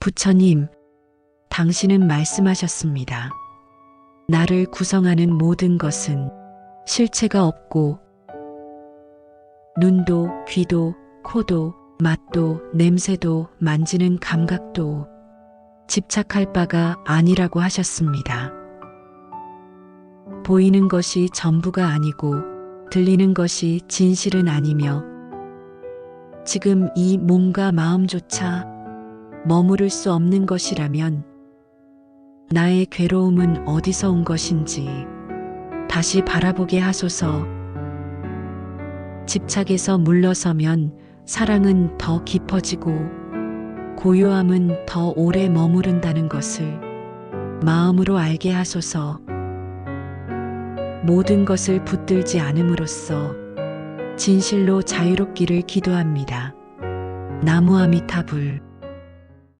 부처님, 당신은 말씀하셨습니다. 나를 구성하는 모든 것은 실체가 없고, 눈도, 귀도, 코도, 맛도, 냄새도, 만지는 감각도 집착할 바가 아니라고 하셨습니다. 보이는 것이 전부가 아니고, 들리는 것이 진실은 아니며, 지금 이 몸과 마음조차 머무를 수 없는 것이라면 나의 괴로움은 어디서 온 것인지 다시 바라보게 하소서. 집착에서 물러서면 사랑은 더 깊어지고 고요함은 더 오래 머무른다는 것을 마음으로 알게 하소서. 모든 것을 붙들지 않음으로써 진실로 자유롭기를 기도합니다. 나무아미타불